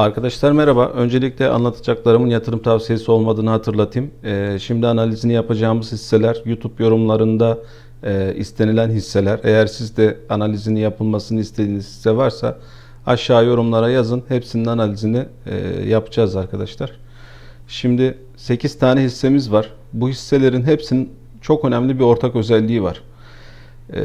Arkadaşlar merhaba. Öncelikle anlatacaklarımın yatırım tavsiyesi olmadığını hatırlatayım. Ee, şimdi analizini yapacağımız hisseler YouTube yorumlarında e, istenilen hisseler. Eğer siz de analizini yapılmasını istediğiniz hisse varsa aşağı yorumlara yazın. Hepsinin analizini e, yapacağız arkadaşlar. Şimdi 8 tane hissemiz var. Bu hisselerin hepsinin çok önemli bir ortak özelliği var. Ee,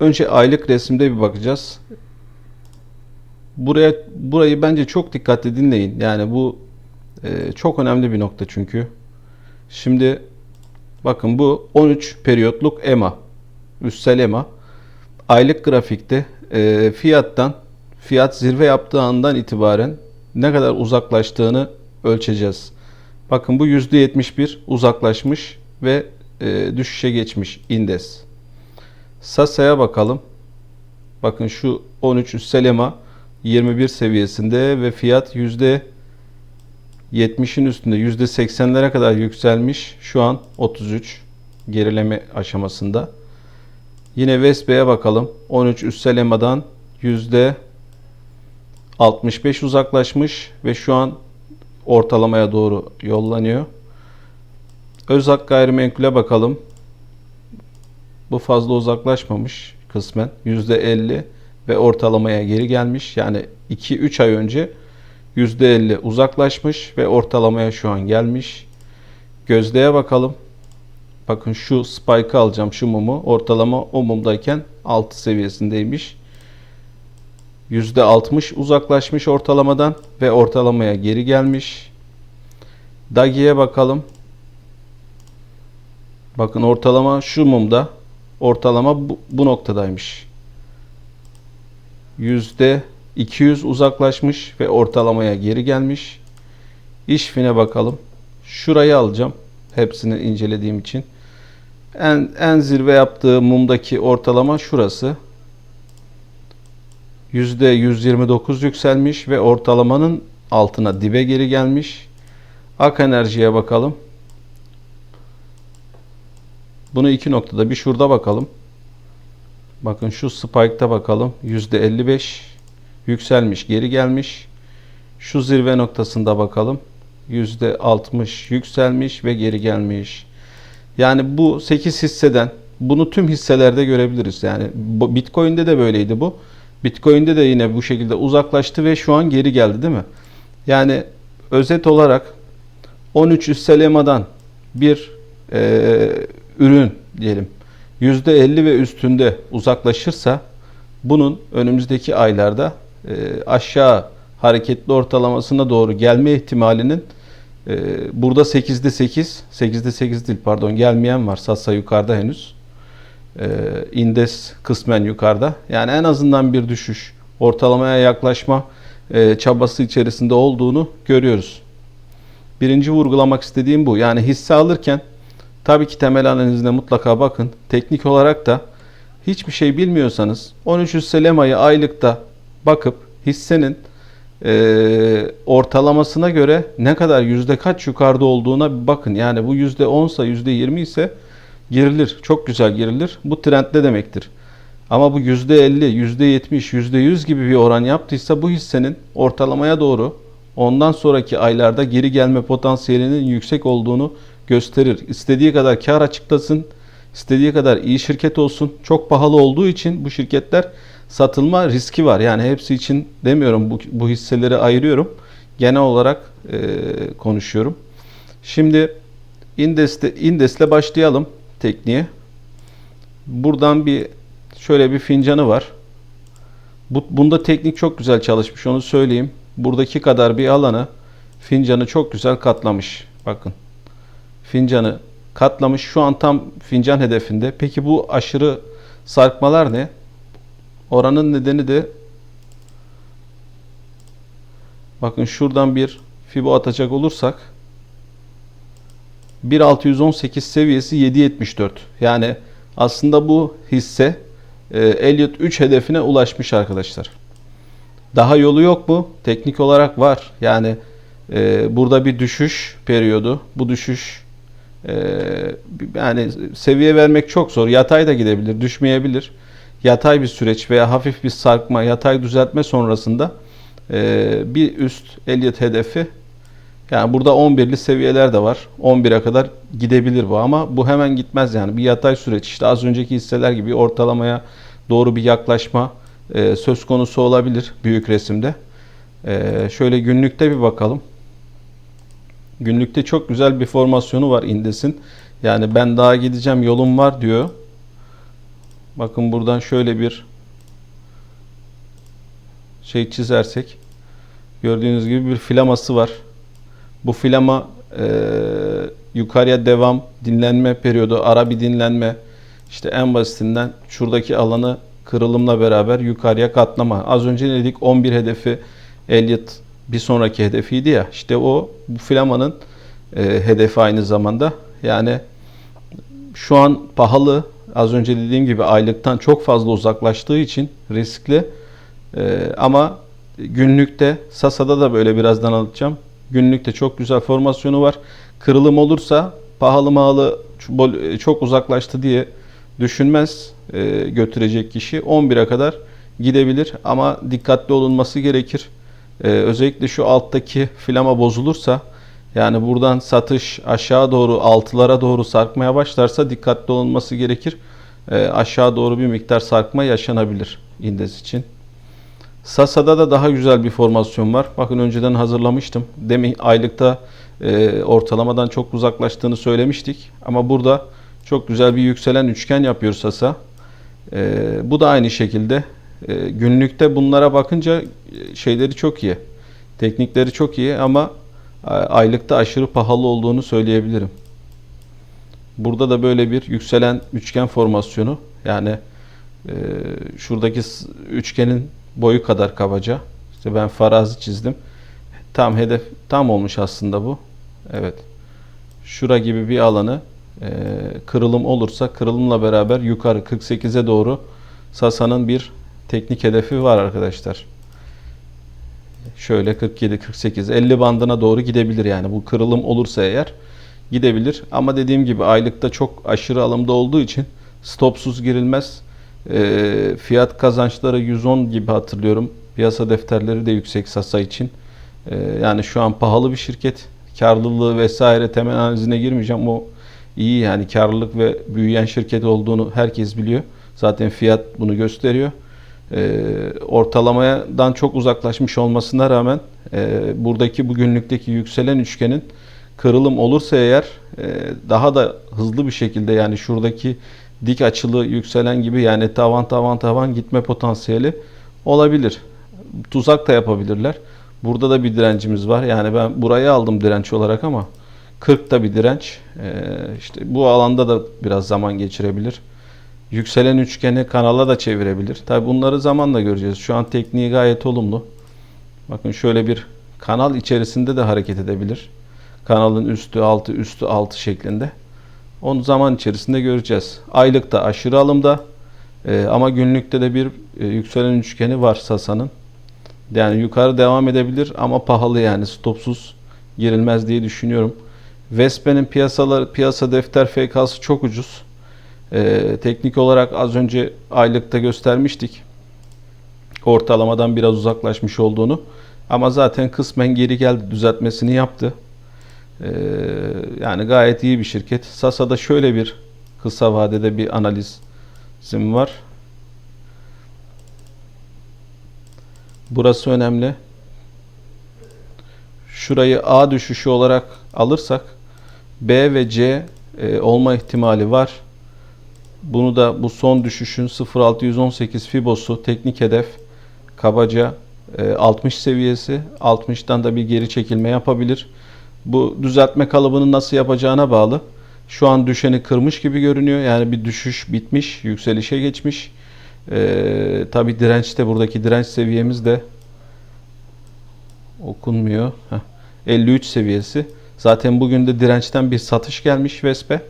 önce aylık resimde bir bakacağız. Buraya burayı bence çok dikkatli dinleyin. Yani bu e, çok önemli bir nokta çünkü. Şimdi bakın bu 13 periyotluk EMA. Üstsel EMA. Aylık grafikte e, fiyattan fiyat zirve yaptığı andan itibaren ne kadar uzaklaştığını ölçeceğiz. Bakın bu %71 uzaklaşmış ve e, düşüşe geçmiş indes. Sasa'ya bakalım. Bakın şu 13 üstsel EMA 21 seviyesinde ve fiyat %70'in üstünde %80'lere kadar yükselmiş. Şu an 33 gerileme aşamasında. Yine Vespe'ye bakalım. 13 üstsel EMA'dan %65 uzaklaşmış ve şu an ortalamaya doğru yollanıyor. Özak gayrimenkule bakalım. Bu fazla uzaklaşmamış kısmen. %50 ve ortalamaya geri gelmiş. Yani 2-3 ay önce %50 uzaklaşmış ve ortalamaya şu an gelmiş. Gözde'ye bakalım. Bakın şu spike'ı alacağım şu mumu. Ortalama o mumdayken 6 seviyesindeymiş. %60 uzaklaşmış ortalamadan ve ortalamaya geri gelmiş. Dagi'ye bakalım. Bakın ortalama şu mumda. Ortalama bu, bu noktadaymış. %200 uzaklaşmış ve ortalamaya geri gelmiş. İşfine bakalım. Şurayı alacağım. Hepsini incelediğim için. En, en zirve yaptığı mumdaki ortalama şurası. %129 yükselmiş ve ortalamanın altına dibe geri gelmiş. Ak enerjiye bakalım. Bunu iki noktada bir şurada bakalım. Bakın şu spike'ta bakalım. %55 yükselmiş, geri gelmiş. Şu zirve noktasında bakalım. %60 yükselmiş ve geri gelmiş. Yani bu 8 hisseden bunu tüm hisselerde görebiliriz. Yani Bitcoin'de de böyleydi bu. Bitcoin'de de yine bu şekilde uzaklaştı ve şu an geri geldi değil mi? Yani özet olarak 13 üstsel EMA'dan bir e, ürün diyelim %50 ve üstünde uzaklaşırsa bunun önümüzdeki aylarda e, aşağı hareketli ortalamasına doğru gelme ihtimalinin e, burada 8'de 8, 8'de 8 değil pardon gelmeyen var. Sassa yukarıda henüz. E, indes kısmen yukarıda. Yani en azından bir düşüş, ortalamaya yaklaşma e, çabası içerisinde olduğunu görüyoruz. Birinci vurgulamak istediğim bu. Yani hisse alırken Tabii ki temel analizine mutlaka bakın. Teknik olarak da hiçbir şey bilmiyorsanız 13 üsselemayı aylıkta bakıp hissenin e, ortalamasına göre ne kadar yüzde kaç yukarıda olduğuna bir bakın. Yani bu yüzde 10 ise yüzde 20 ise girilir. Çok güzel girilir. Bu trendde demektir. Ama bu yüzde 50, yüzde 70, yüzde 100 gibi bir oran yaptıysa bu hissenin ortalamaya doğru ondan sonraki aylarda geri gelme potansiyelinin yüksek olduğunu gösterir. İstediği kadar kar açıklasın, istediği kadar iyi şirket olsun. Çok pahalı olduğu için bu şirketler satılma riski var. Yani hepsi için demiyorum bu, bu hisseleri ayırıyorum. Genel olarak e, konuşuyorum. Şimdi indeste, indesle başlayalım tekniğe. Buradan bir şöyle bir fincanı var. Bu, bunda teknik çok güzel çalışmış onu söyleyeyim. Buradaki kadar bir alanı fincanı çok güzel katlamış. Bakın fincanı katlamış. Şu an tam fincan hedefinde. Peki bu aşırı sarkmalar ne? Oranın nedeni de bakın şuradan bir fibo atacak olursak 1.618 seviyesi 7.74. Yani aslında bu hisse e, Elliot 3 hedefine ulaşmış arkadaşlar. Daha yolu yok mu? Teknik olarak var. Yani e, burada bir düşüş periyodu. Bu düşüş ee, yani seviye vermek çok zor. Yatay da gidebilir, düşmeyebilir. Yatay bir süreç veya hafif bir sarkma, yatay düzeltme sonrasında Ee, bir üst Elliott hedefi yani burada 11'li seviyeler de var. 11'e kadar gidebilir bu ama bu hemen gitmez yani. Bir yatay süreç işte az önceki hisseler gibi ortalamaya doğru bir yaklaşma e, söz konusu olabilir büyük resimde. E, şöyle günlükte bir bakalım. Günlükte çok güzel bir formasyonu var Indes'in. Yani ben daha gideceğim yolum var diyor. Bakın buradan şöyle bir şey çizersek gördüğünüz gibi bir filaması var. Bu filama e, yukarıya devam, dinlenme periyodu, ara bir dinlenme. İşte en basitinden şuradaki alanı kırılımla beraber yukarıya katlama. Az önce ne dedik 11 hedefi Elliot bir sonraki hedefiydi ya. İşte o bu filamanın e, hedefi aynı zamanda. Yani şu an pahalı. Az önce dediğim gibi aylıktan çok fazla uzaklaştığı için riskli. E, ama günlükte Sasa'da da böyle birazdan anlatacağım. Günlükte çok güzel formasyonu var. Kırılım olursa pahalı malı çok uzaklaştı diye düşünmez e, götürecek kişi. 11'e kadar gidebilir ama dikkatli olunması gerekir. E, özellikle şu alttaki filama bozulursa yani buradan satış aşağı doğru altılara doğru sarkmaya başlarsa dikkatli olunması gerekir. E, aşağı doğru bir miktar sarkma yaşanabilir indes için. Sasa'da da daha güzel bir formasyon var. Bakın önceden hazırlamıştım. Demin aylıkta e, ortalamadan çok uzaklaştığını söylemiştik. Ama burada çok güzel bir yükselen üçgen yapıyor Sasa. E, bu da aynı şekilde. E, günlükte bunlara bakınca şeyleri çok iyi. Teknikleri çok iyi ama aylıkta aşırı pahalı olduğunu söyleyebilirim. Burada da böyle bir yükselen üçgen formasyonu. Yani e, şuradaki üçgenin boyu kadar kabaca. İşte ben farazi çizdim. Tam hedef tam olmuş aslında bu. Evet. Şura gibi bir alanı e, kırılım olursa kırılımla beraber yukarı 48'e doğru Sasa'nın bir teknik hedefi var arkadaşlar. Şöyle 47 48 50 bandına doğru gidebilir yani bu kırılım olursa eğer gidebilir ama dediğim gibi aylıkta çok aşırı alımda olduğu için stopsuz girilmez. E, fiyat kazançları 110 gibi hatırlıyorum. Piyasa defterleri de yüksek Sasa için. E, yani şu an pahalı bir şirket. Karlılığı vesaire temel analizine girmeyeceğim. O iyi yani karlılık ve büyüyen şirket olduğunu herkes biliyor. Zaten fiyat bunu gösteriyor. E, ortalamadan çok uzaklaşmış olmasına rağmen e, buradaki bugünlükteki yükselen üçgenin kırılım olursa eğer e, daha da hızlı bir şekilde yani şuradaki dik açılı yükselen gibi yani tavan tavan tavan gitme potansiyeli olabilir. Tuzak da yapabilirler. Burada da bir direncimiz var. Yani ben burayı aldım direnç olarak ama 40 da bir direnç. Ee, işte bu alanda da biraz zaman geçirebilir. Yükselen üçgeni kanala da çevirebilir. Tabi bunları zamanla göreceğiz. Şu an tekniği gayet olumlu. Bakın şöyle bir kanal içerisinde de hareket edebilir. Kanalın üstü altı üstü altı şeklinde. Onu zaman içerisinde göreceğiz. Aylıkta aşırı alımda e, ama günlükte de bir e, yükselen üçgeni var Sasa'nın. Yani yukarı devam edebilir ama pahalı yani stopsuz girilmez diye düşünüyorum. Vespe'nin piyasalar piyasa defter FK'sı çok ucuz. E, teknik olarak az önce aylıkta göstermiştik. Ortalamadan biraz uzaklaşmış olduğunu. Ama zaten kısmen geri geldi düzeltmesini yaptı. Ee, yani gayet iyi bir şirket. Sasa'da şöyle bir kısa vadede bir analizim var. Burası önemli. Şurayı A düşüşü olarak alırsak B ve C e, olma ihtimali var. Bunu da bu son düşüşün 0.618 Fibosu teknik hedef kabaca e, 60 seviyesi. 60'tan da bir geri çekilme yapabilir. Bu düzeltme kalıbını nasıl yapacağına bağlı. Şu an düşeni kırmış gibi görünüyor. Yani bir düşüş bitmiş, yükselişe geçmiş. Ee, Tabi direnç de buradaki direnç seviyemiz de okunmuyor. Heh, 53 seviyesi. Zaten bugün de dirençten bir satış gelmiş Vespe.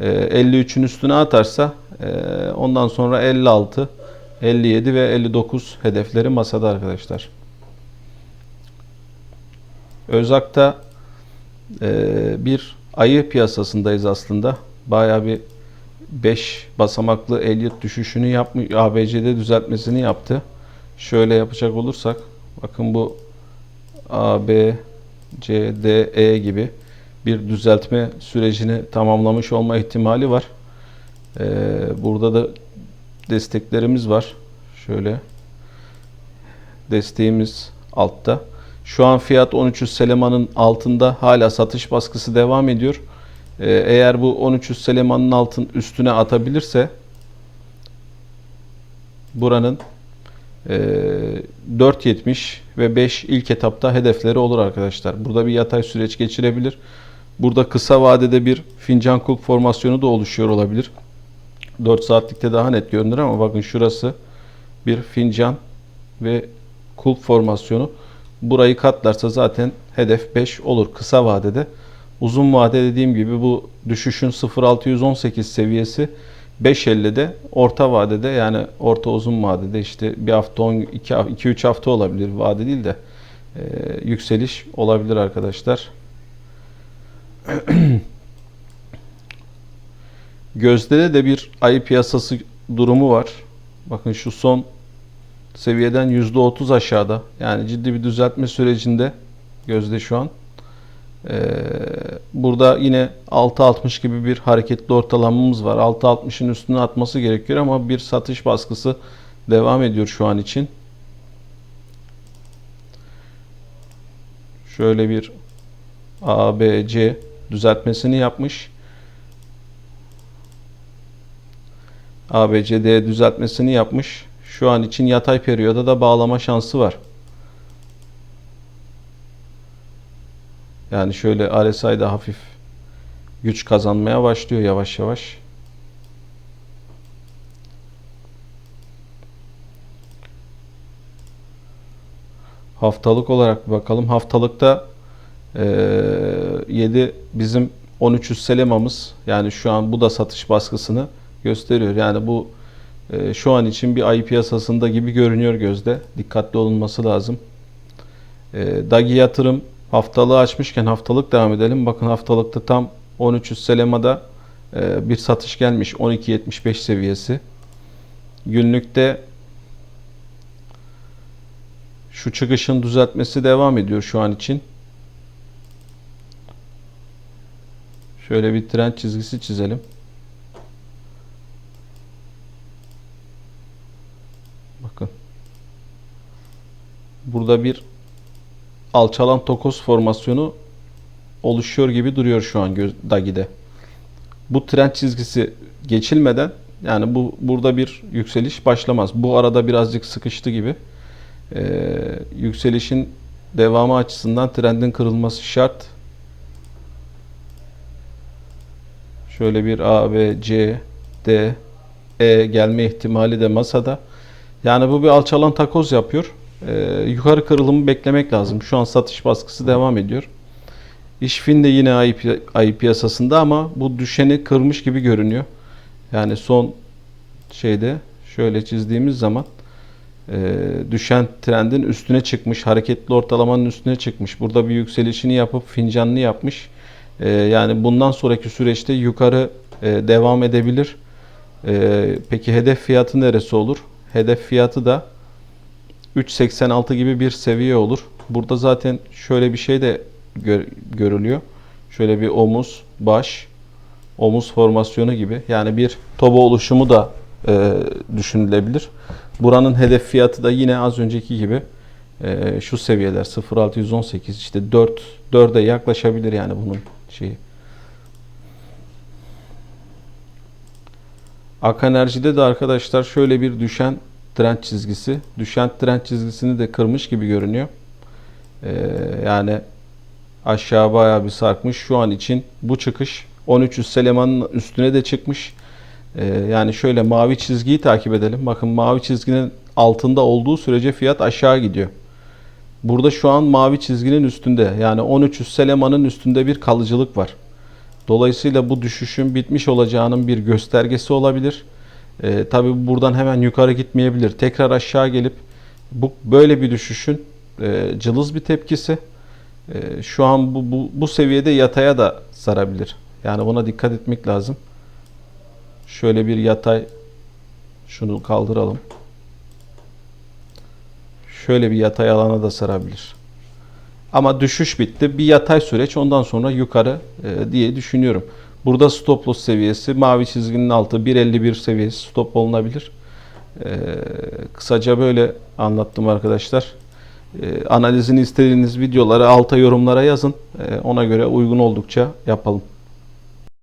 Ee, 53'ün üstüne atarsa e, ondan sonra 56, 57 ve 59 hedefleri masada arkadaşlar. Özak'ta ee, bir ayı piyasasındayız aslında. Bayağı bir 5 basamaklı Elliot düşüşünü yapmış, ABC'de düzeltmesini yaptı. Şöyle yapacak olursak Bakın bu A, B, C, D, E gibi bir düzeltme sürecini tamamlamış olma ihtimali var. Ee, burada da desteklerimiz var. Şöyle desteğimiz altta. Şu an fiyat 1300 Seleman'ın altında hala satış baskısı devam ediyor. Ee, eğer bu 1300 Seleman'ın altın üstüne atabilirse buranın e, 4.70 ve 5 ilk etapta hedefleri olur arkadaşlar. Burada bir yatay süreç geçirebilir. Burada kısa vadede bir fincan kulp formasyonu da oluşuyor olabilir. 4 saatlikte daha net görünür ama bakın şurası bir fincan ve kulp formasyonu. Burayı katlarsa zaten hedef 5 olur kısa vadede. Uzun vade dediğim gibi bu düşüşün 0.618 seviyesi 5.50'de orta vadede yani orta uzun vadede işte bir hafta 10 2 3 hafta olabilir vade değil de e, yükseliş olabilir arkadaşlar. Gözde de bir ayı piyasası durumu var. Bakın şu son seviyeden %30 aşağıda. Yani ciddi bir düzeltme sürecinde Gözde şu an. Ee, burada yine 6.60 gibi bir hareketli ortalamamız var. 6.60'ın üstüne atması gerekiyor ama bir satış baskısı devam ediyor şu an için. Şöyle bir A, B, C düzeltmesini yapmış. A, B, C, D düzeltmesini yapmış. Şu an için yatay periyoda da bağlama şansı var. Yani şöyle RSI'da hafif güç kazanmaya başlıyor yavaş yavaş. Haftalık olarak bakalım. Haftalıkta 7 bizim 1300 selemamız yani şu an bu da satış baskısını gösteriyor. Yani bu e, şu an için bir ay piyasasında gibi görünüyor gözde. Dikkatli olunması lazım. E, Dagi yatırım haftalığı açmışken haftalık devam edelim. Bakın haftalıkta tam 1300 selemada e, bir satış gelmiş 12.75 seviyesi. Günlükte şu çıkışın düzeltmesi devam ediyor şu an için. Şöyle bir trend çizgisi çizelim. Bakın. Burada bir alçalan tokoz formasyonu oluşuyor gibi duruyor şu an Dagi'de. Bu trend çizgisi geçilmeden yani bu burada bir yükseliş başlamaz. Bu arada birazcık sıkıştı gibi. Ee, yükselişin devamı açısından trendin kırılması şart. Şöyle bir A, B, C, D, E gelme ihtimali de masada. Yani bu bir alçalan takoz yapıyor. Ee, yukarı kırılımı beklemek lazım. Şu an satış baskısı devam ediyor. İşfin de yine ayı, ayı piyasasında ama bu düşeni kırmış gibi görünüyor. Yani son şeyde şöyle çizdiğimiz zaman e, düşen trendin üstüne çıkmış. Hareketli ortalamanın üstüne çıkmış. Burada bir yükselişini yapıp fincanlı yapmış. E, yani bundan sonraki süreçte yukarı e, devam edebilir. E, peki hedef fiyatı neresi olur? Hedef fiyatı da 3.86 gibi bir seviye olur. Burada zaten şöyle bir şey de gör, görülüyor. Şöyle bir omuz, baş, omuz formasyonu gibi. Yani bir toba oluşumu da e, düşünülebilir. Buranın hedef fiyatı da yine az önceki gibi e, şu seviyeler 0.618 işte 4 4'e yaklaşabilir yani bunun şeyi. Ak Enerji'de de arkadaşlar şöyle bir düşen trend çizgisi. Düşen trend çizgisini de kırmış gibi görünüyor. Ee, yani aşağı bayağı bir sarkmış. Şu an için bu çıkış 1300 Seleman'ın üstüne de çıkmış. Ee, yani şöyle mavi çizgiyi takip edelim. Bakın mavi çizginin altında olduğu sürece fiyat aşağı gidiyor. Burada şu an mavi çizginin üstünde. Yani 1300 Seleman'ın üstünde bir kalıcılık var. Dolayısıyla bu düşüşün bitmiş olacağının bir göstergesi olabilir. E, tabii buradan hemen yukarı gitmeyebilir. Tekrar aşağı gelip bu böyle bir düşüşün e, cılız bir tepkisi. E, şu an bu, bu, bu seviyede yataya da sarabilir. Yani buna dikkat etmek lazım. Şöyle bir yatay şunu kaldıralım. Şöyle bir yatay alana da sarabilir. Ama düşüş bitti. Bir yatay süreç ondan sonra yukarı e, diye düşünüyorum. Burada stop loss seviyesi mavi çizginin altı 1.51 seviyesi stop olunabilir. E, kısaca böyle anlattım arkadaşlar. E, analizini istediğiniz videoları alta yorumlara yazın. E, ona göre uygun oldukça yapalım.